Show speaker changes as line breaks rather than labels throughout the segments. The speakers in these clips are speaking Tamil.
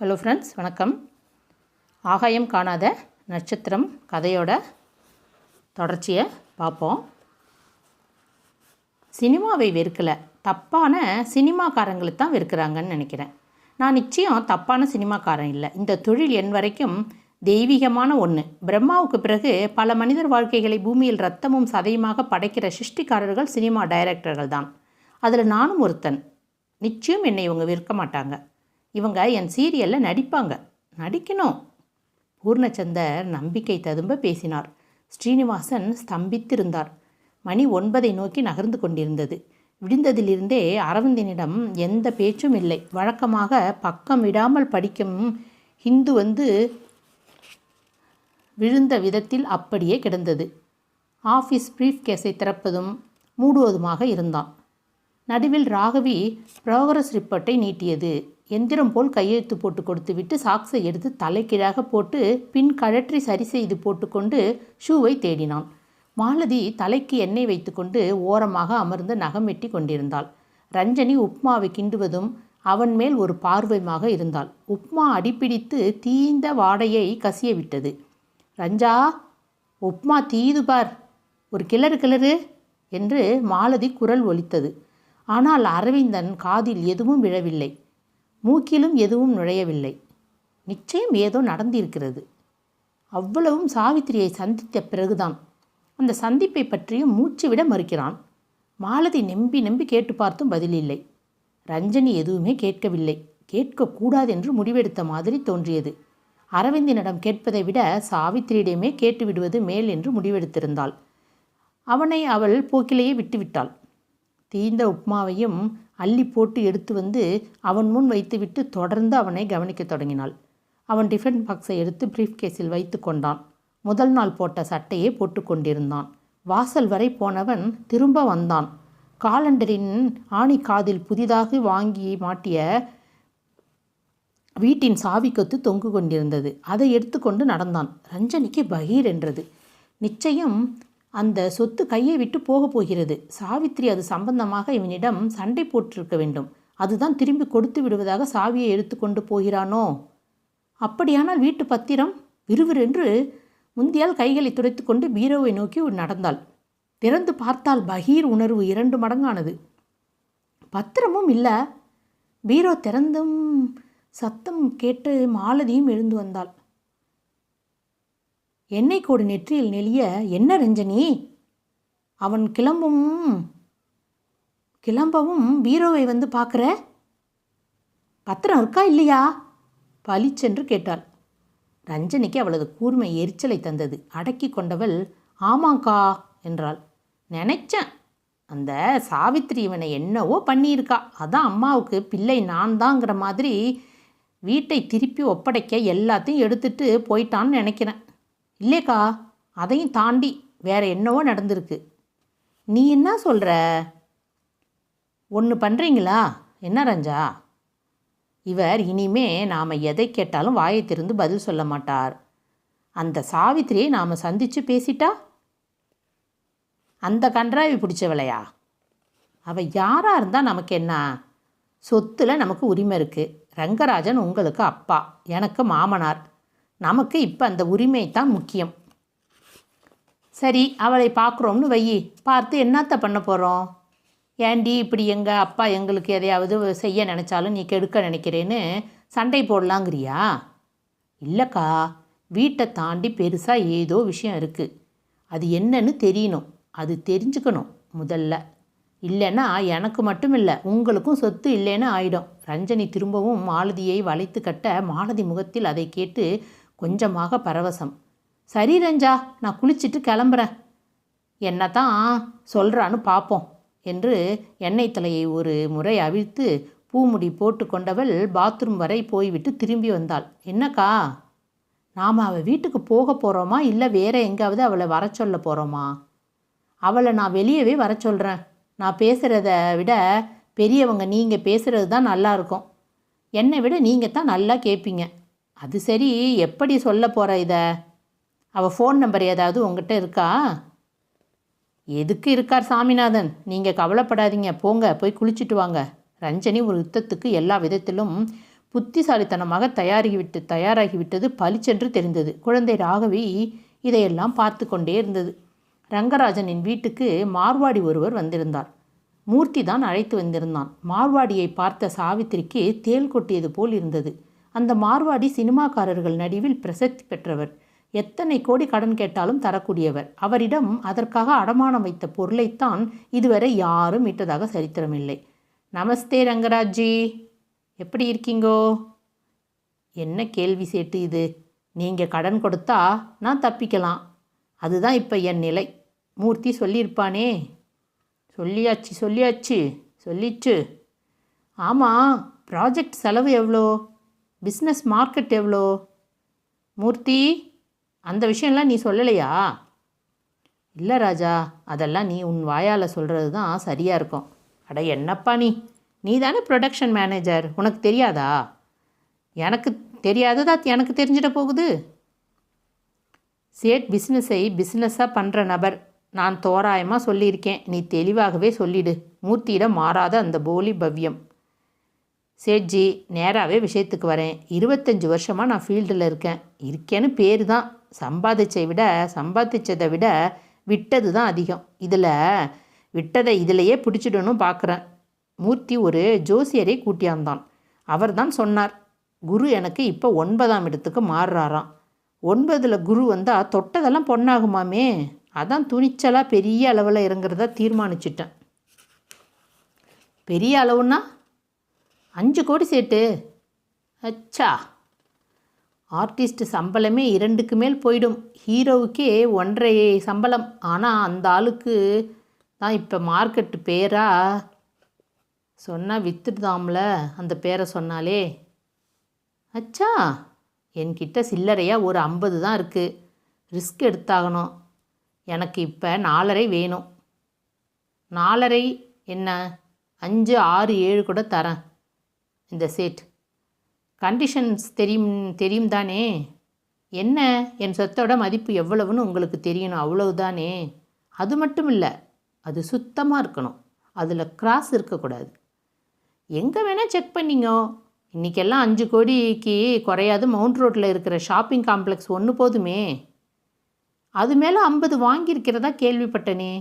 ஹலோ ஃப்ரெண்ட்ஸ் வணக்கம். ஆகாயம் காணாத நட்சத்திரம் கதையோட தொடர்ச்சியை பார்ப்போம். சினிமாவை வெறுக்கலை. தப்பான சினிமாக்காரங்களை தான் வெறுக்கிறாங்கன்னு நினைக்கிறேன். நான் நிச்சயம் தப்பான சினிமாக்காரன் இல்லை. இந்த தொழில் என் வரைக்கும் தெய்வீகமான ஒன்று பிரம்மாவுக்கு பிறகு பல மனிதர் வாழ்க்கைகளை பூமியில் ரத்தமும் சதையுமாக படைக்கிற சிருஷ்டிக்காரர்கள் சினிமா டைரக்டர்கள் தான். அதில் நானும் ஒருத்தன். நிச்சயம் என்னை இவங்க விற்க மாட்டாங்க. இவங்க என் சீரியலில் நடிப்பாங்க. நடிக்கணும். பூர்ணச்சந்தர் நம்பிக்கை ததும்ப பேசினார். ஸ்ரீனிவாசன் ஸ்தம்பித்திருந்தார். மணி ஒன்பதை நோக்கி நகர்ந்து கொண்டிருந்தது. விடிந்ததிலிருந்தே அரவிந்தனிடம் எந்த பேச்சும் இல்லை. வழக்கமாக பக்கம் விடாமல் படிக்கும் ஹிந்து வந்து விழுந்த விதத்தில் அப்படியே கிடந்தது. ஆஃபீஸ் ப்ரீஃப் கேஸை திறப்பதும் மூடுவதுமாக இருந்தான். நடுவில் ராகவி ப்ரோக்ரஸ் ரிப்போர்ட்டை நீட்டியது. எந்திரம் போல் கையெழுத்து போட்டு கொடுத்துவிட்டு சாக்ஸை எடுத்து தலைக்கீழாக போட்டு பின் கழற்றி சரி செய்து போட்டுக்கொண்டு ஷூவை தேடினான். மாலதி தலைக்கு எண்ணெய் வைத்துக்கொண்டு ஓரமாக அமர்ந்து நகம் வெட்டி கொண்டிருந்தாள். ரஞ்சனி உப்மாவை கிண்டுவதும் அவன் மேல் ஒரு பார்வையுமாக இருந்தாள். உப்மா அடிப்பிடித்து தீந்த வாடையை கசிய விட்டது. ரஞ்சா உப்மா தீது பார் ஒரு கிளறு கிளறு என்று மாலதி குரல் ஒலித்தது. ஆனால் அரவிந்தன் காதில் எதுவும் விழவில்லை. மூக்கிலும் எதுவும் நுழையவில்லை. நிச்சயம் ஏதோ நடந்திருக்கிறது. அவ்வளவும் சாவித்திரியை சந்தித்த பிறகுதான் அந்த சந்திப்பை பற்றியும் மூச்சு விட மறுக்கிறான். மாலதி நம்பி நம்பி கேட்டு பார்த்தும் பதிலில்லை. ரஞ்சனி எதுவுமே கேட்கவில்லை. கேட்கக்கூடாது என்று முடிவெடுத்த மாதிரி தோன்றியது. அரவிந்தினிடம் கேட்பதை விட சாவித்திரியிடமே கேட்டு விடுவது மேல் என்று முடிவெடுத்திருந்தாள். அவனை அவள் போக்கிலேயே விட்டுவிட்டாள். தீந்த உப்மாவையும் அள்ளி போட்டு எடுத்து வந்து அவன் முன் வைத்துவிட்டு தொடர்ந்து அவனை கவனிக்க தொடங்கினாள். அவன் டிஃபன் பாக்ஸை எடுத்து பிரீஃப் கேஸில் வைத்து கொண்டான். முதல் நாள் போட்ட சட்டையே போட்டு கொண்டிருந்தான். வாசல் வரை போனவன் திரும்ப வந்தான். காலண்டரின் ஆணி காதில் புதிதாக வாங்கி மாட்டிய வீட்டின் சாவி கொத்து தொங்கு கொண்டிருந்தது. அதை எடுத்துக்கொண்டு நடந்தான். ரஞ்சனிக்கு பகீர் என்றது. நிச்சயம் அந்த சொத்து கையை விட்டு போகப் போகிறது. சாவித்ரி அது சம்பந்தமாக இவனிடம் சண்டை போட்டிருக்க வேண்டும். அதுதான் திரும்பி கொடுத்து விடுவதாக சாவியை எடுத்துக்கொண்டு போகிறானோ? அப்படியானால் வீட்டு பத்திரம்? விறுவிறென்று முந்தியால் கைகளை துடைத்துக்கொண்டு பீரோவை நோக்கி நடந்தாள். திறந்து பார்த்தால் பகீர் உணர்வு இரண்டு மடங்கானது. பத்திரமும் இல்லை. பீரோ திறந்தும் சத்தம் கேட்டு மாலதியும் எழுந்து வந்தாள். எண்ணெய் கோடு நெற்றியில் நெளிய என்ன ரஞ்சனி அவன் கிளம்பும் கிளம்பவும் பீரோவை வந்து பார்க்குற? பத்திரம் இருக்கா இல்லையா? பளிச்சென்று கேட்டாள். ரஞ்சனிக்கு அவளது கூர்மை எரிச்சலை தந்தது. அடக்கி கொண்டவள் ஆமாங்க்கா என்றாள். நினைச்சேன். அந்த சாவித்திரி இவனை என்னவோ பண்ணியிருக்கா. அதான் அம்மாவுக்கு பிள்ளை நான் தாங்கிற மாதிரி வீட்டை திருப்பி ஒப்படைக்க எல்லாத்தையும் எடுத்துட்டு போயிட்டான்னு நினைக்கிறேன். இல்லைக்கா அதையும் தாண்டி வேற என்னவோ நடந்திருக்கு. நீ என்ன சொல்கிற ஒன்று பண்ணுறீங்களா என்ன ரஞ்சா? இவர் இனிமே நாம் எதை கேட்டாலும் வாயை திறந்து பதில் சொல்ல மாட்டார். அந்த சாவித்திரியை நாம் சந்தித்து பேசிட்டா? அந்த கன்றாவி பிடிச்சவளையா? அவள் யாராக இருந்தால் நமக்கு என்ன? சொத்தில் நமக்கு உரிமை இருக்குது ரங்கராஜன் உங்களுக்கு அப்பா எனக்கு மாமனார். நமக்கு இப்போ அந்த உரிமை தான் முக்கியம். சரி அவளை பார்க்குறோம்னு வை பார்த்து என்னத்த பண்ண போகிறோம் ஏண்டி இப்படி எங்கள் அப்பா எங்களுக்கு எதையாவது செய்ய நினச்சாலும் நீ கெடுக்க நினைக்கிறேன்னு சண்டை போடலாங்கிறியா? இல்லைக்கா வீட்டை தாண்டி பெருசாக ஏதோ விஷயம் இருக்குது அது என்னன்னு தெரியணும். அது தெரிஞ்சுக்கணும் முதல்ல. இல்லைன்னா எனக்கு மட்டும் இல்லை உங்களுக்கும் சொத்து இல்லைன்னு ஆயிடும். ரஞ்சனி திரும்பவும் மாலதியை வளைத்து கட்ட மாலதி முகத்தில் அதை கேட்டு கொஞ்சமாக பரவசம். சரி ரஞ்சா நான் குளிச்சுட்டு கிளம்புறேன். என்ன தான் சொல்கிறான்னு பார்ப்போம் என்று எண்ணெய் தலையை ஒரு முறை அவிழ்த்து பூமுடி போட்டு கொண்டவள் பாத்ரூம் வரை போய்விட்டு திரும்பி வந்தாள். என்னக்கா நாம் அவள் வீட்டுக்கு போக போகிறோமா இல்லை வேற எங்காவது அவளை வர சொல்ல போகிறோமா அவளை நான் வெளியவே வர சொல்கிறேன் நான் பேசுகிறத விட பெரியவங்க நீங்கள் பேசுகிறது தான் நல்லா இருக்கும். என்னை விட நீங்கள் தான் நல்லா கேட்பீங்க அது சரி எப்படி சொல்ல போகிற இதை? அவள் ஃபோன் நம்பர் ஏதாவது உங்ககிட்ட இருக்கா? எதுக்கு இருக்கார் சாமிநாதன்? நீங்கள் கவலைப்படாதீங்க. போங்க போய் குளிச்சுட்டு வாங்க. ரஞ்சனி ஒரு யுத்தத்துக்கு எல்லா விதத்திலும் புத்திசாலித்தனமாக தயாராகிவிட்டு தயாராகிவிட்டது பளிச்சென்று தெரிந்தது. குழந்தை ராகவி இதையெல்லாம் பார்த்து கொண்டே இருந்தது. ரங்கராஜனின் வீட்டுக்கு மார்வாடி ஒருவர் வந்திருந்தார். மூர்த்தி தான் அழைத்து வந்திருந்தான். மார்வாடியை பார்த்த சாவித்திரிக்கு தேள் கொட்டியது போல் இருந்தது. அந்த மார்வாடி சினிமாக்காரர்கள் நடுவில் பிரசித்தி பெற்றவர். எத்தனை கோடி கடன் கேட்டாலும் தரக்கூடியவர். அவரிடம் அதற்காக அடமானம் வைத்த பொருளைத்தான் இதுவரை யாரும் மீட்டதாக சரித்திரமில்லை. நமஸ்தே ரங்கராஜ்ஜி. எப்படி இருக்கீங்கோ? என்ன கேள்வி சேட்டு இது? நீங்கள் கடன் கொடுத்தா நான் தப்பிக்கலாம். அதுதான் இப்போ என் நிலை. மூர்த்தி சொல்லியிருப்பானே. சொல்லியாச்சு சொல்லியாச்சு சொல்லிச்சு. ஆமாம் ப்ராஜெக்ட் செலவு எவ்வளோ? பிஸ்னஸ் மார்க்கெட் எவ்வளோ மூர்த்தி அந்த விஷயம்லாம் நீ சொல்லலையா? இல்லை ராஜா அதெல்லாம் நீ உன் வாயால் சொல்கிறது தான் சரியாக இருக்கும். அட என்னப்பா நீ? நீ தானே ப்ரொடக்ஷன் மேனேஜர் உனக்கு தெரியாதா? எனக்கு தெரியாததா எனக்கு தெரிஞ்சிட போகுது. சேட் பிஸ்னஸை பிஸ்னஸாக பண்ணுற நபர். நான் தோராயமாக சொல்லியிருக்கேன். நீ தெளிவாகவே சொல்லிடு. மூர்த்தியிடம் மாறாத அந்த போலி பவ்யம். சேட்ஜி நேராகவே விஷயத்துக்கு வரேன். இருபத்தஞ்சி வருஷமாக நான் ஃபீல்டில் இருக்கேன். இருக்கேன்னு பேர் தான். சம்பாதிச்சை விட சம்பாதிச்சதை விட விட்டது தான் அதிகம். இதில் விட்டதை இதிலையே பிடிச்சிடணும் பார்க்குறேன் மூர்த்தி ஒரு ஜோசியரை கூட்டியாந்தான். அவர் தான் சொன்னார் குரு எனக்கு இப்போ ஒன்பதாம் இடத்துக்கு மாறுறாராம். ஒன்பதில் குரு வந்தால் தொட்டதெல்லாம் பொண்ணாகுமாமே? அதான் துணிச்சலாக பெரிய அளவில் இறங்குறதா தீர்மானிச்சிட்டேன். பெரிய அளவுன்னா அஞ்சு கோடி சேட்டு. அச்சா. ஆர்டிஸ்ட் சம்பளமே இரண்டுக்கு மேல் போயிடும். ஹீரோவுக்கே ஒன்றரை சம்பளம். ஆனால் அந்த ஆளுக்கு தான் இப்போ மார்க்கெட்டு பேரா? சொன்னால் விற்றுடுதாம்ல அந்த பேரை சொன்னாலே. அச்சா. என்கிட்ட சில்லறையாக ஒரு ஐம்பது தான் இருக்குது ரிஸ்க் எடுத்தாகணும். எனக்கு இப்போ நாலரை வேணும். நாலரை என்ன? அஞ்சு ஆறு ஏழு கூட தரேன். இந்த சேட் கண்டிஷன்ஸ் தெரியும் தெரியும் தானே என்ன? என் சொத்தோட மதிப்பு எவ்வளவுன்னு உங்களுக்கு தெரியணும் அவ்வளவுதானே? அது மட்டும் இல்லை அது சுத்தமாக இருக்கணும். அதில் கிராஸ் இருக்கக்கூடாது. எங்கே வேணால் செக் பண்ணிங்க. இன்றைக்கெல்லாம் அஞ்சு கோடிக்கு குறையாது மவுண்ட் ரோட்டில் இருக்கிற ஷாப்பிங் காம்ப்ளெக்ஸ் ஒன்று போதுமே. அது மேலே ஐம்பது வாங்கியிருக்கிறதா கேள்விப்பட்டனே.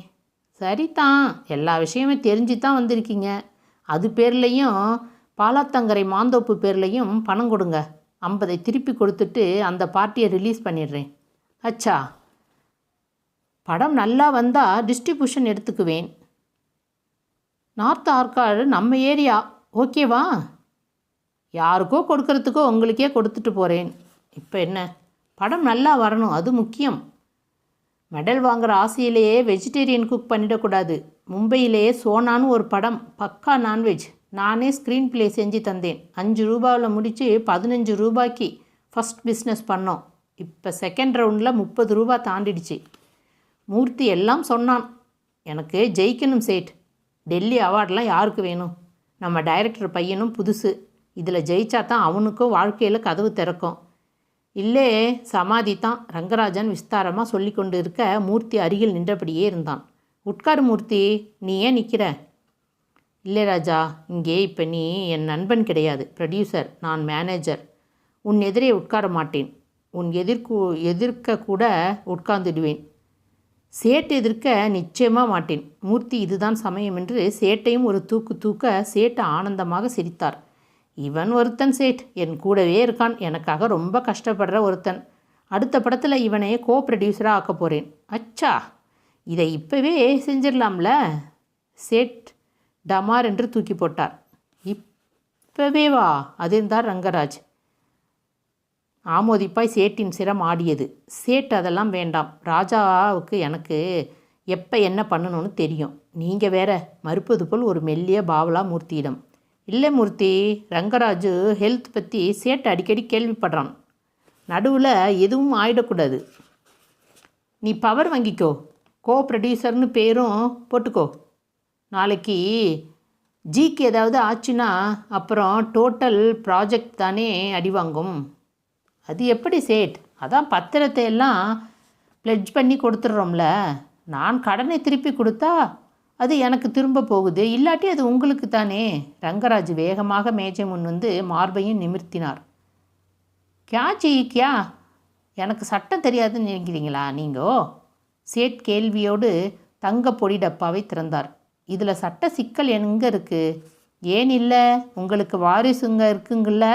சரிதான் எல்லா விஷயமே தெரிஞ்சு தான் வந்திருக்கீங்க. அது பேர்லேயும் பாலாத்தங்கரை மாந்தோப்பு பேர்லையும் பணம் கொடுங்க. ஐம்பதை திருப்பி கொடுத்துட்டு அந்த பார்ட்டியை ரிலீஸ் பண்ணிடுறேன். அச்சா படம் நல்லா வந்தால் டிஸ்ட்ரிபியூஷன் எடுத்துக்குவேன். நார்த் ஆர்காடு நம்ம ஏரியா ஓகேவா? யாருக்கோ கொடுக்கறதுக்கோ உங்களுக்கே கொடுத்துட்டு போகிறேன் இப்போ என்ன? படம் நல்லா வரணும் அது முக்கியம். மெடல் வாங்குகிற ஆசையிலேயே வெஜிடேரியன் குக் பண்ணிடக்கூடாது. மும்பையிலேயே சோனான்னு ஒரு படம் பக்கா நான்வெஜ் நானே ஸ்க்ரீன் ப்ளே செஞ்சு தந்தேன். அஞ்சு ரூபாவில் முடித்து பதினஞ்சு ரூபாய்க்கு ஃபஸ்ட் பிஸ்னஸ் பண்ணோம். இப்போ செகண்ட் ரவுண்டில் முப்பது ரூபா தாண்டிடுச்சு. மூர்த்தி எல்லாம் சொன்னான் எனக்கு ஜெயிக்கணும் சேட். டெல்லி அவார்டெலாம் யாருக்கு வேணும்? நம்ம டைரக்டர் பையனும் புதுசு. இதில் ஜெயிச்சா தான் அவனுக்கும் வாழ்க்கையில் கதவு திறக்கும். இல்லே சமாதி தான் ரங்கராஜன் விஸ்தாரமாக சொல்லி கொண்டு இருக்க மூர்த்தி அருகில் நின்றபடியே இருந்தான். உட்கார் மூர்த்தி நீ ஏன் நிற்கிற இல்லை ராஜா இங்கே இப்போ நீ என் நண்பன் கிடையாது ப்ரொடியூசர் நான் மேனேஜர் உன் எதிரே உட்கார மாட்டேன். உன் எதிர்க்கு எதிர்க்க கூட உட்கார்ந்துடுவேன். சேட்டு எதிர்க்க நிச்சயமாக மாட்டேன். மூர்த்தி இதுதான் சமயம் என்று சேட்டையும் ஒரு தூக்கு தூக்க சேட்டு ஆனந்தமாக சிரித்தார். இவன் ஒருத்தன் சேட். என் கூடவே இருக்கான். எனக்காக ரொம்ப கஷ்டப்படுற ஒருத்தன். அடுத்த படத்தில் இவனை கோ ப்ரொடியூசராக ஆக்க போகிறேன் அச்சா! இதை இப்போவே செஞ்சிடலாம்ல? சேட் டமார் என்று தூக்கி போட்டார். இப்போவே வா அதிர்ந்தார் ரங்கராஜ். ஆமோதிப்பாய் சேட்டின் சிரம் ஆடியது. சேட் அதெல்லாம் வேண்டாம். ராஜாவுக்கு எனக்கு எப்போ என்ன பண்ணணும்னு தெரியும். நீங்கள் வேற மறுப்பது போல் ஒரு மெல்லிய பாவலா மூர்த்தியிடம். இல்லை மூர்த்தி ரங்கராஜு ஹெல்த் பற்றி சேட் அடிக்கடி கேள்விப்படுறான். நடுவில் எதுவும் ஆயிடக்கூடாது. நீ பவர் வாங்கிக்கோ. கோ ப்ரொடியூசர்னு பேரும் போட்டுக்கோ. நாளைக்கு ஜிக்கு ஏதாவது ஆச்சுன்னா அப்புறம் டோட்டல் ப்ராஜெக்ட் தானே அடி வாங்கும். அது எப்படி சேட்? அதான் பத்திரத்தை எல்லாம் ப்ளெட்ஜ் பண்ணி கொடுத்துட்றோம்ல. நான் கடனை திருப்பி கொடுத்தா அது எனக்கு திரும்ப போகுது. இல்லாட்டி அது உங்களுக்கு தானே. ரங்கராஜ் வேகமாக மேஜை முன் வந்து மார்பையும் நிமிர்த்தினார். கியா ஜி கியா? எனக்கு சட்டம் தெரியாதுன்னு நினைக்கிறீங்களா நீங்கோ? சேட் கேள்வியோடு தங்க பொடி டப்பாவை திறந்தார். இதில் சட்ட சிக்கல் எங்கே இருக்குது ஏன் இல்லை? உங்களுக்கு வாரிசுங்க இருக்குங்கள்ல?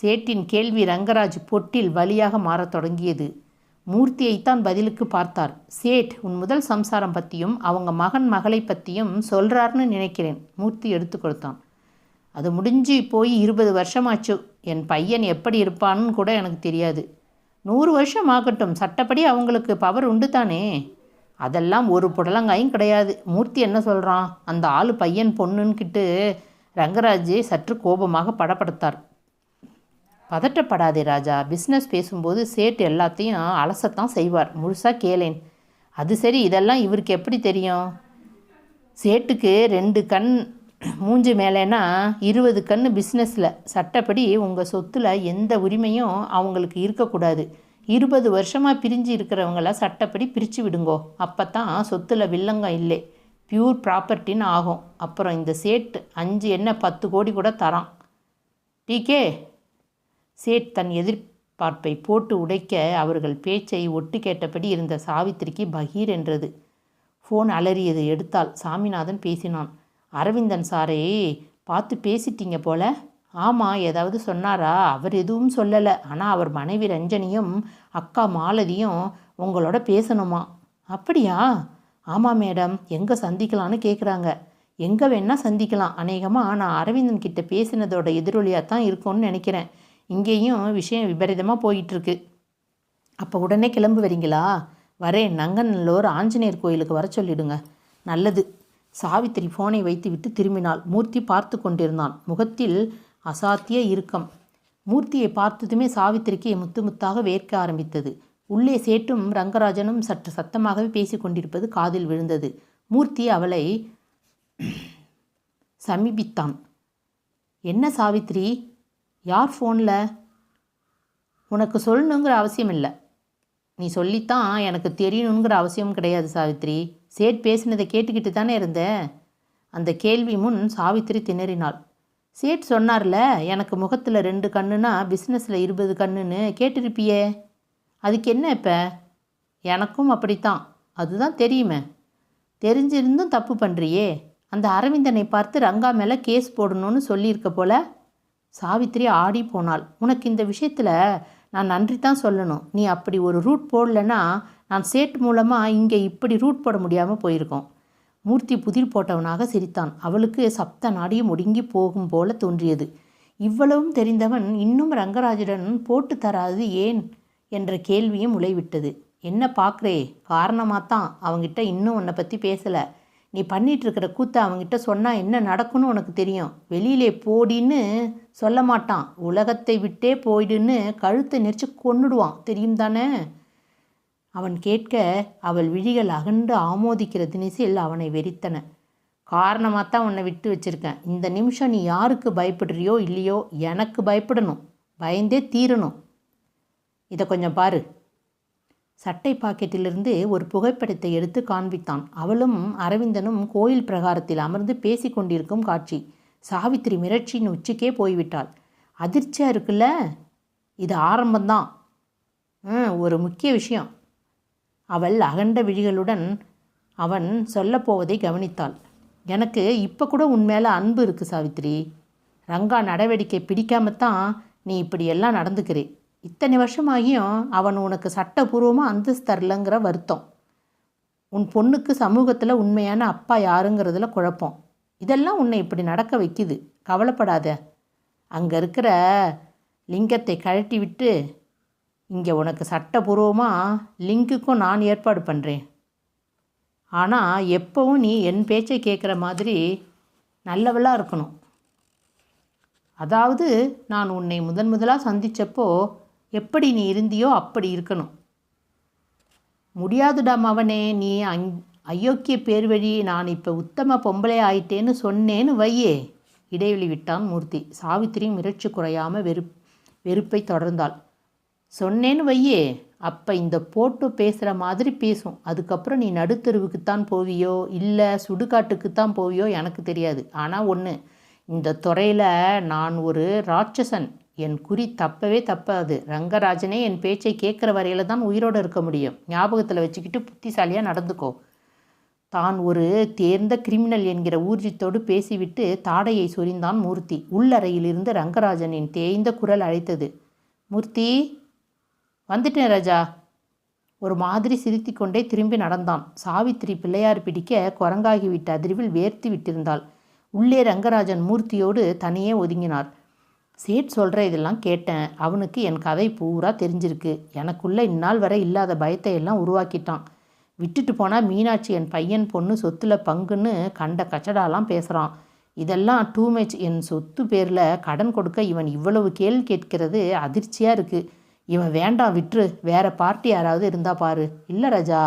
சேட்டின் கேள்வி ரங்கராஜ் பொட்டில் வழியாக மாறத் தொடங்கியது. மூர்த்தியைத்தான் பதிலுக்கு பார்த்தார். சேட் உன் முதல் சம்சாரம் பற்றியும் அவங்க மகன் மகளை பற்றியும் சொல்கிறாருன்னு நினைக்கிறேன் மூர்த்தி எடுத்து கொடுத்தான். அது முடிஞ்சு போய் இருபது வருஷமாச்சு. என் பையன் எப்படி இருப்பான்னு கூட எனக்கு தெரியாது. நூறு வருஷம் ஆகட்டும். சட்டப்படி அவங்களுக்கு பவர் உண்டு தானே அதெல்லாம் ஒரு புடலங்காயும் கிடையாது. மூர்த்தி என்ன சொல்கிறான் அந்த ஆள் பையன் பொண்ணுன்னுக்கிட்டு ரங்கராஜ் சற்று கோபமாக படப்படுத்தார். பதட்டப்படாதே ராஜா. பிஸ்னஸ் பேசும்போது சேட்டு எல்லாத்தையும் அலசத்தான் செய்வார். முழுசாக கேளேன். அது சரி இதெல்லாம் இவருக்கு எப்படி தெரியும்? சேட்டுக்கு ரெண்டு கண் மூஞ்சி மேலேனா இருபது கண் பிஸ்னஸில் சட்டப்படி உங்கள் சொத்தில் எந்த உரிமையும் அவங்களுக்கு இருக்கக்கூடாது. இருபது வருஷமாக பிரிஞ்சு இருக்கிறவங்கள சட்டப்படி பிரித்து விடுங்கோ. அப்போ தான் சொத்தில் வில்லங்கம் இல்லை. பியூர் ப்ராப்பர்ட்டின்னு ஆகும். அப்புறம் இந்த சேட்டு அஞ்சு என்ன பத்து கோடி கூட தரான். டீக்கே சேட் தன் எதிர்பார்ப்பை போட்டு உடைக்க அவர்கள் பேச்சை ஒட்டு கேட்டபடி இருந்த சாவித்திரிக்கு பகீர் என்றது. ஃபோன் அலறியது எடுத்தால் சாமிநாதன் பேசினான். அரவிந்தன் சாரே பார்த்து பேசிட்டீங்க போல. ஆமாம் ஏதாவது சொன்னாரா? அவர் எதுவும் சொல்லலை. ஆனால் அவர் மனைவி ரஞ்சனியும் அக்கா மாலதியும் உங்களோட பேசணுமா? அப்படியா? ஆமாம் மேடம். எங்கே சந்திக்கலான்னு கேட்குறாங்க எங்கே வேணால் சந்திக்கலாம். அநேகமாக நான் அரவிந்தன் கிட்ட பேசினதோட எதிரொலியாக தான் இருக்கும்னு நினைக்கிறேன். இங்கேயும் விஷயம் விபரீதமாக போயிட்டுருக்கு. அப்போ உடனே கிளம்பு வரீங்களா? வரேன். நங்கநல்லூர் ஆஞ்சநேயர் கோயிலுக்கு வர சொல்லிடுங்க. நல்லது. சாவித்திரி ஃபோனை வைத்துவிட்டு திரும்பினாள். மூர்த்தி பார்த்து கொண்டிருந்தான். முகத்தில் அசாத்திய இறுக்கம் மூர்த்தியை பார்த்ததுமே சாவித்திரிக்கு முத்து முத்தாக வேர்க்க ஆரம்பித்தது. உள்ளே சேட்டும் ரங்கராஜனும் சற்று சத்தமாகவே பேசிக்கொண்டிருப்பது காதில் விழுந்தது. மூர்த்தி அவளை சமீபித்தான். என்ன சாவித்ரி யார் ஃபோனில் உனக்கு சொல்லணுங்கிற அவசியம் இல்லை. நீ சொல்லித்தான் எனக்கு தெரியணுங்கிற அவசியம் கிடையாது சாவித்ரி சேட் பேசினதை கேட்டுக்கிட்டு தானே இருந்தேன் அந்த கேள்வி முன் சாவித்திரி திணறினாள். சேட் சொன்னார்ல எனக்கு முகத்தில் ரெண்டு கண்ணுனா பிஸ்னஸில் இருபது கண்ணுன்னு கேட்டிருப்பியே. அதுக்கு என்ன இப்போ? எனக்கும் அப்படித்தான். அதுதான் தெரியுமே. தெரிஞ்சிருந்தும் தப்பு பண்ணுறியே அந்த அரவிந்தனை பார்த்து ரங்கா மேலே கேஸ் போடணும்னு சொல்லியிருக்க போல. சாவித்திரி ஆடி போனாள். உனக்கு இந்த விஷயத்தில் நான் நன்றி தான் சொல்லணும். நீ அப்படி ஒரு ரூட் போடலன்னா நான் சேட் மூலமாக இங்கே இப்படி ரூட் போட முடியாமல் போயிருக்கோம். மூர்த்தி புதிர் போட்டவனாக சிரித்தான். அவளுக்கு சப்த நாடியும் ஒடுங்கி போகும் போல தோன்றியது. இவ்வளவும் தெரிந்தவன் இன்னும் ரங்கராஜுடன் போட்டு தராது ஏன்? என்ற கேள்வியும் உழைவிட்டது என்ன பார்க்குறே காரணமாக தான் அவங்கிட்ட இன்னும் உன்னை பற்றி பேசலை. நீ பண்ணிட்டு இருக்கிற அவங்கிட்ட சொன்னால் என்ன நடக்கும்னு உனக்கு தெரியும். வெளியிலே போடின்னு சொல்ல மாட்டான் உலகத்தை விட்டே போயிடுன்னு கழுத்தை நெரிச்சு கொன்னுடுவான். தெரியும் தானே அவன் கேட்க அவள் விழிகள் அகண்டு ஆமோதிக்கிற தினிசில் அவனை வெறித்தன. காரணமாக தான் உன்னை விட்டு வச்சிருக்கேன். இந்த நிமிஷம் நீ யாருக்கு பயப்படுறியோ இல்லையோ எனக்கு பயப்படணும். பயந்தே தீரணும். இதை கொஞ்சம் பாரு. சட்டை பாக்கெட்டிலிருந்து ஒரு புகைப்படத்தை எடுத்து காண்பித்தான். அவளும் அரவிந்தனும் கோயில் பிரகாரத்தில் அமர்ந்து பேசி கொண்டிருக்கும் காட்சி. சாவித்திரி மிரட்சியின் உச்சிக்கே போய்விட்டாள். அதிர்ச்சியாக இருக்குல்ல? இது ஆரம்பம்தான். ஒரு முக்கிய விஷயம். அவள் அகண்ட விழிகளுடன் அவன் சொல்லப்போவதை கவனித்தாள். எனக்கு இப்போ கூட உன் மேலே அன்பு இருக்குது சாவித்ரி. ரங்கா நடவடிக்கை பிடிக்காமத்தான் நீ இப்படியெல்லாம் நடந்துக்கிறே. இத்தனை வருஷமாகியும் அவன் உனக்கு சட்டபூர்வமாக அந்தஸ்து தரலங்கிற வருத்தம். உன் பொண்ணுக்கு சமூகத்தில் உண்மையான அப்பா யாருங்கிறதுல குழப்பம். இதெல்லாம் உன்னை இப்படி நடக்க வைக்குது. கவலைப்படாத. அங்கே இருக்கிற லிங்கத்தை கழட்டி விட்டு இங்கே உனக்கு சட்டபூர்வமாக லிங்குக்கும் நான் ஏற்பாடு பண்ணுறேன் ஆனால் எப்போவும் நீ என் பேச்சை கேட்குற மாதிரி நல்லவளாக இருக்கணும். அதாவது நான் உன்னை முதன் முதலாக சந்தித்தப்போ எப்படி நீ இருந்தியோ அப்படி இருக்கணும். முடியாதுடா மவனே நீ அங் அயோக்கிய பேர் வழி நான் இப்போ உத்தம பொம்பளை ஆயிட்டேன்னு சொன்னேன்னு வையே. இடைவெளி விட்டான் மூர்த்தி. சாவித்திரி மிரட்சி குறையாமல் வெறு வெறுப்பை தொடர்ந்தாள். சொன்னேன்னு வையே அப்போ இந்த போட்டு பேசுகிற மாதிரி பேசும். அதுக்கப்புறம் நீ நடுத்தெருவுக்குத்தான் போவியோ இல்லை சுடுகாட்டுக்குத்தான் போவியோ எனக்கு தெரியாது. ஆனால் ஒன்று இந்த துறையில் நான் ஒரு ராட்சசன். என் குறி தப்பவே தப்பாது. ரங்கராஜனே என் பேச்சை கேட்குற வரையில் தான் உயிரோடு இருக்க முடியும். ஞாபகத்தில் வச்சுக்கிட்டு புத்திசாலியாக நடந்துக்கோ. தான் ஒரு தேர்ந்த கிரிமினல் என்கிற ஊர்ஜித்தோடு பேசிவிட்டு தாடையை சொரிந்தான் மூர்த்தி. உள்ளறையிலிருந்து ரங்கராஜனின் தேய்ந்த குரல் அழைத்தது. மூர்த்தி வந்துட்டேன் ராஜா. ஒரு மாதிரி சிரித்திக்கொண்டே திரும்பி நடந்தான். சாவித்திரி பிள்ளையார் பிடிக்க குரங்காகிவிட்ட அதிர்வில் வேர்த்து விட்டிருந்தாள். உள்ளே ரங்கராஜன் மூர்த்தியோடு தனியே ஒதுங்கினார். சேட் சொல்கிற இதெல்லாம் கேட்டேன். அவனுக்கு என் கதை பூரா தெரிஞ்சிருக்கு. எனக்குள்ளே இந்நாள் வரை இல்லாத பயத்தை எல்லாம் உருவாக்கிட்டான். விட்டுட்டு போனால் மீனாட்சி என் பையன் பொண்ணு சொத்துல பங்குன்னு கண்ட கச்சடாலாம் பேசுகிறான் இதெல்லாம் டூ மேட்ச் என் சொத்து பேரில் கடன் கொடுக்க இவன் இவ்வளவு கேள்வி கேட்கிறது அதிர்ச்சியாக இருக்குது இவன் வேண்டாம் விட்டுரு. வேற பார்ட்டி யாராவது இருந்தா பாரு. இல்லை ராஜா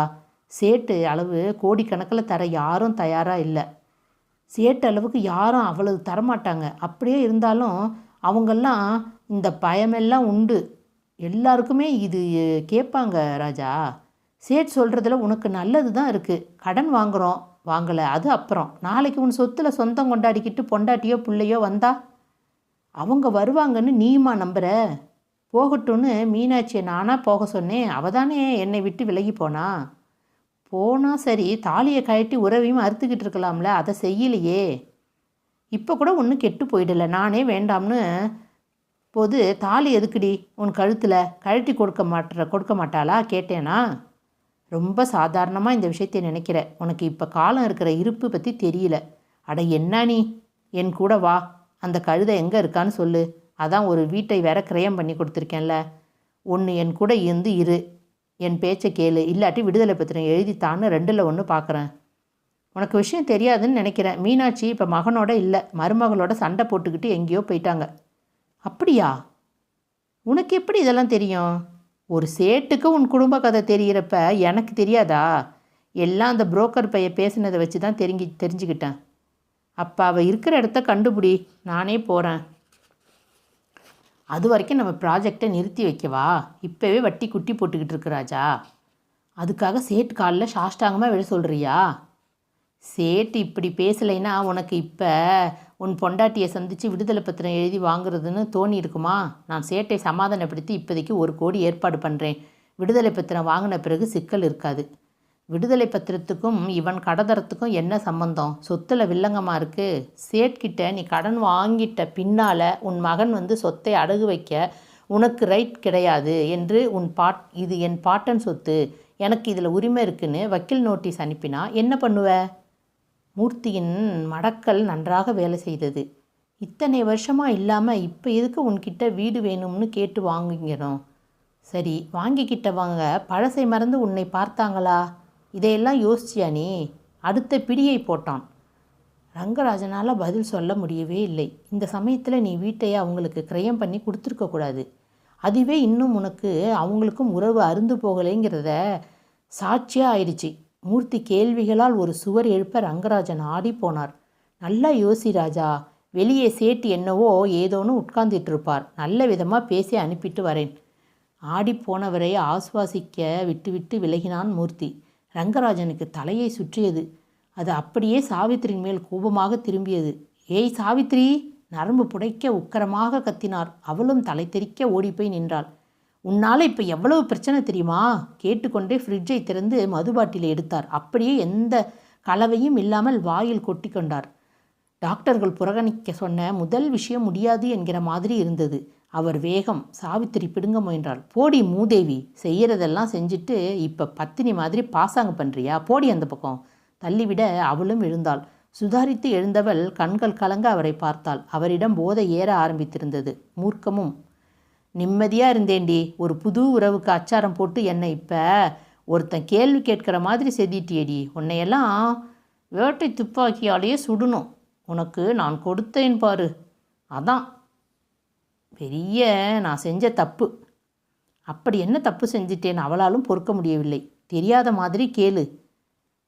சேட்டு அளவு கோடிக்கணக்கில் தர யாரும் தயாராக இல்லை. சேட்டு அளவுக்கு யாரும் அவ்வளவு தரமாட்டாங்க. அப்படியே இருந்தாலும் அவங்கெல்லாம் இந்த பயமெல்லாம் உண்டு. எல்லாருக்குமே இது கேட்பாங்க ராஜா. சேட் சொல்கிறதுல உனக்கு நல்லது தான் இருக்குது கடன் வாங்குகிறோம் வாங்கலை அது அப்புறம். நாளைக்கு உன் சொத்தில் சொந்தம் கொண்டாடிக்கிட்டு பொண்டாட்டியோ பிள்ளையோ வந்தா? அவங்க வருவாங்கன்னு நீயுமா நம்புகிற போகட்டும்னு மீனாட்சியை நானாக போக சொன்னேன். அவள் தானே என்னை விட்டு விலகி போனா? போனால் சரி தாலியை கழட்டி உறவையும் அறுத்துக்கிட்டு இருக்கலாம்ல அதை செய்யலையே. இப்போ கூட ஒன்றும் கெட்டு போயிடலை நானே வேண்டாம்னு. போது தாலி எதுக்குடி உன் கழுத்தில்? கழட்டி கொடுக்க மாட்டுற கொடுக்க மாட்டாளா? கேட்டேனா? ரொம்ப சாதாரணமாக இந்த விஷயத்தை நினைக்கிற. உனக்கு இப்போ காலம் இருக்கிற இருப்பு பற்றி தெரியல. அட என்ன நீ? என் கூட வா. அந்த கழுதை எங்கே இருக்கான்னு சொல்லு. அதான் ஒரு வீட்டை வேற கிரயம் பண்ணி கொடுத்துருக்கேன்ல. ஒன்று என் கூட இருந்து இரு. என் பேச்சை கேளு. இல்லாட்டி விடுதலை பத்திரம் எழுதித்தான்னு ரெண்டில் ஒன்று பார்க்குறேன் உனக்கு விஷயம் தெரியாதுன்னு நினைக்கிறேன். மீனாட்சி இப்போ மகனோட இல்லை. மருமகளோட சண்டை போட்டுக்கிட்டு எங்கேயோ போயிட்டாங்க. அப்படியா? உனக்கு எப்படி இதெல்லாம் தெரியும்? ஒரு சேட்டுக்கு உன் குடும்ப கதை தெரிகிறப்ப எனக்கு தெரியாதா? எல்லாம் அந்த புரோக்கர் பைய பேசினதை வச்சு தான் தெரிஞ்சு தெரிஞ்சுக்கிட்டேன். அப்போ அவள் இருக்கிற இடத்த கண்டுபிடி. நானே போகிறேன் அது வரைக்கும் நம்ம ப்ராஜெக்டை நிறுத்தி வைக்கவா? இப்போவே வட்டி குட்டி போட்டுக்கிட்டு இருக்கு ராஜா. அதுக்காக சேட்டு காலில் சாஷ்டாங்கமாக விழ சொல்கிறியா சேட்டு இப்படி பேசலைன்னா உனக்கு இப்போ உன் பொண்டாட்டியை சந்தித்து விடுதலை பத்திரம் எழுதி வாங்குறதுன்னு தோணி இருக்குமா? நான் சேட்டை சமாதானப்படுத்தி இப்போதைக்கு ஒரு கோடி ஏற்பாடு பண்ணுறேன் விடுதலை பத்திரம் வாங்கின பிறகு சிக்கல் இருக்காது. விடுதலை பத்திரத்துக்கும் இவன் கடதரத்துக்கும் என்ன சம்பந்தம்? சொத்துல வில்லங்கமாக இருக்கு. சேட்கிட்ட நீ கடன் வாங்கிட்ட பின்னால் உன் மகன் வந்து சொத்தை அடகு வைக்க உனக்கு ரைட் கிடையாது என்று உன் பாட் இது என் பாட்டன் சொத்து. எனக்கு இதில் உரிமை இருக்குன்னு வக்கீல் நோட்டீஸ் அனுப்பினா என்ன பண்ணுவ? மூர்த்தியின் மடக்கல் நன்றாக வேலை செய்தது. இத்தனை வருஷமாக இல்லாமல் இப்போ எதுக்கு உன்கிட்ட வீடு வேணும்னு கேட்டு வாங்கிக்கிறோம் சரி வாங்கிக்கிட்ட வாங்க பழசை மறந்து உன்னை பார்த்தாங்களா? இதையெல்லாம் யோசிச்சியா நீ? அடுத்த பிடியை போட்டான். ரங்கராஜனால் பதில் சொல்ல முடியவே இல்லை. இந்த சமயத்தில் நீ வீட்டையே அவங்களுக்கு கிரயம் பண்ணி கொடுத்துருக்கக்கூடாது அதுவே இன்னும் உனக்கு அவங்களுக்கும் உறவு அருந்து போகலைங்கிறத சாட்சியாக ஆயிடுச்சு. மூர்த்தி கேள்விகளால் ஒரு சுவர் எழுப்ப ரங்கராஜன் ஆடி போனார். நல்லா யோசி ராஜா. வெளியே சேட்டு என்னவோ ஏதோன்னு உட்கார்ந்துட்டு இருப்பார். நல்ல விதமாக பேசி அனுப்பிட்டு வரேன். ஆடி போனவரை ஆசுவாசிக்க விட்டுவிட்டு விலகினான் மூர்த்தி. ரங்கராஜனுக்கு தலையை சுற்றியது. அது அப்படியே சாவித்திரியின் மேல் கோபமாக திரும்பியது. ஏய் சாவித்திரி! நரம்பு புடைக்க உக்கரமாக கத்தினார். அவளும் தலை தெறிக்க ஓடிப்போய் நின்றாள். உன்னால் இப்போ எவ்வளவு பிரச்சனை தெரியுமா? கேட்டுக்கொண்டே ஃப்ரிட்ஜை திறந்து மது பாட்டிலை எடுத்தார். அப்படியே எந்த கலவையும் இல்லாமல் வாயில் கொட்டி கொண்டார் டாக்டர்கள் புறக்கணிக்க சொன்ன முதல் விஷயம் முடியாது என்கிற மாதிரி இருந்தது. அவர் வேகம் சாவித்திரி பிடுங்க முயன்றாள். போடி மூதேவி செய்யறதெல்லாம் செஞ்சுட்டு இப்போ பத்தினி மாதிரி பாசாங்க பண்ணுறியா போடி அந்த பக்கம். தள்ளிவிட அவளும் எழுந்தாள். சுதாரித்து எழுந்தவள் கண்கள் கலங்க அவரை பார்த்தாள். அவரிடம் போதை ஏற ஆரம்பித்திருந்தது. மூர்க்கமும் நிம்மதியாக இருந்தேண்டி ஒரு புது உறவுக்கு அச்சாரம் போட்டு என்னை இப்போ ஒருத்தன் கேள்வி கேட்குற மாதிரி செதிட்டியடி உன்னையெல்லாம் வேட்டை துப்பாக்கியாலேயே சுடணும். உனக்கு நான் கொடுத்தேன் பாரு. அதான். பெரிய நான் செஞ்ச தப்பு. அப்படி என்ன தப்பு செஞ்சிட்டேன் அவளாலும் பொறுக்க முடியவில்லை. தெரியாத மாதிரி கேளு.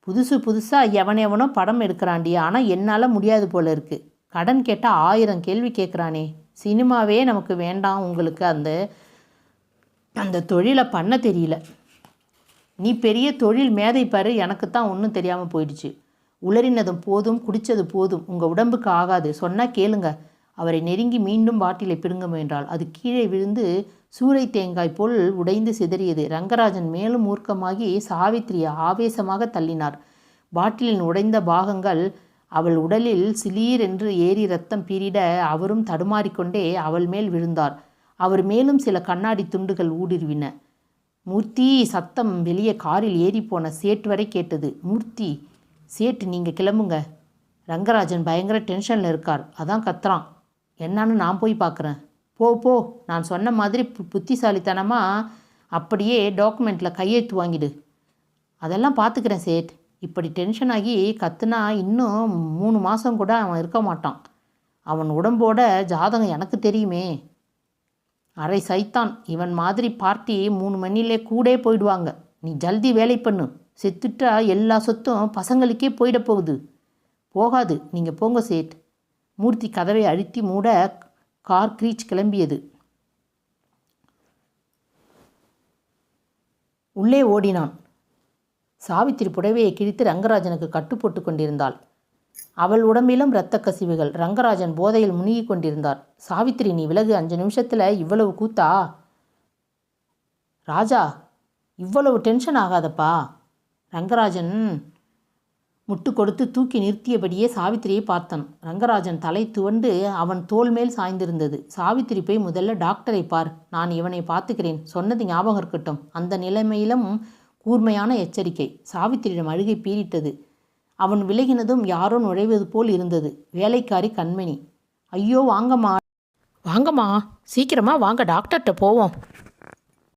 புதுசு புதுசாக எவன் எவனோ படம் எடுக்கிறாண்டி ஆனால் என்னால் முடியாது போல இருக்கு. கடன் கேட்டால் ஆயிரம் கேள்வி கேட்குறானே சினிமாவே நமக்கு வேண்டாம் உங்களுக்கு அந்த அந்த தொழிலை பண்ண தெரியல. நீ பெரிய தொழில் மேதை பாரு எனக்கு தான் ஒன்றும் தெரியாமல் போயிடுச்சு. உளறினதும் போதும் குடித்தது போதும். உங்கள் உடம்புக்கு ஆகாது. சொன்னால் கேளுங்க. அவரை நெருங்கி மீண்டும் பாட்டிலை பிடுங்க முயன்றாள். அது கீழே விழுந்து சூறை தேங்காய் போல் உடைந்து சிதறியது. ரங்கராஜன் மேலும் மூர்க்கமாகி சாவித்திரியை ஆவேசமாக தள்ளினார். பாட்டிலின் உடைந்த பாகங்கள் அவள் உடலில் சிலீர் என்று ஏறி ரத்தம் பீரிட அவரும் தடுமாறிக்கொண்டே அவள் மேல் விழுந்தார். அவர் மேலும் சில கண்ணாடி துண்டுகள் ஊடுருவின. மூர்த்தி சத்தம் வெளியே காரில் ஏறிப்போன சேட் வரை கேட்டது. மூர்த்தி சேட்டு நீங்கள் கிளம்புங்க ரங்கராஜன் பயங்கர டென்ஷனில் இருக்கார். அதான் கத்துறான் என்னான்னு நான் போய் பார்க்குறேன். போ போ நான் சொன்ன மாதிரி பு புத்திசாலித்தனமாக அப்படியே டாக்குமெண்ட்டில் கையெழுத்து வாங்கிடு. அதெல்லாம் பார்த்துக்கிறேன் சேட். இப்படி டென்ஷன் ஆகி கத்துனா இன்னும் மூணு மாதம் கூட அவன் இருக்க மாட்டான். அவன் உடம்போட ஜாதகம் எனக்கு தெரியுமே. அரை சைத்தான். இவன் மாதிரி பார்ட்டி மூணு மணிலே கூட போயிடுவாங்க. நீ ஜல்தி வேலை பண்ணு. செத்துட்டா எல்லா சொத்தும் பசங்களுக்கே போயிட போகுது. போகாது. நீங்கள் போங்க சேட். மூர்த்தி கதவை அழுத்தி மூட கார் கிரீச் கிளம்பியது. உள்ளே ஓடினான். சாவித்திரி புடவையை கிழித்து ரங்கராஜனுக்கு கட்டு போட்டு கொண்டிருந்தாள். அவள் உடம்பிலும் இரத்த கசிவுகள். ரங்கராஜன் போதையில் முழுகி கொண்டிருந்தார். சாவித்திரி நீ விலகு. அஞ்சு நிமிஷத்தில் இவ்வளவு கூத்தா? ராஜா இவ்வளவு டென்ஷன் ஆகாதப்பா. ரங்கராஜன் முட்டு கொடுத்து தூக்கி நிறுத்தியபடியே சாவித்திரியை பார்த்தான். ரங்கராஜன் தலை துவண்டு அவன் தோல் மேல் சாய்ந்திருந்தது. சாவித்திரி போய் முதல்ல டாக்டரை பார். நான் இவனை பார்த்துக்கிறேன். சொன்னது ஞாபகம் இருக்கட்டும். அந்த நிலைமையிலும் கூர்மையான எச்சரிக்கை. சாவித்திரியிடம் அழுகை பீறிட்டது. அவன் விலகினதும் யாரோ நுழைவது போல் இருந்தது. வேலைக்காரி கண்மணி ஐயோ வாங்கம்மா. வாங்கம்மா. சீக்கிரமா வாங்க. டாக்டர்கிட்ட போவோம்.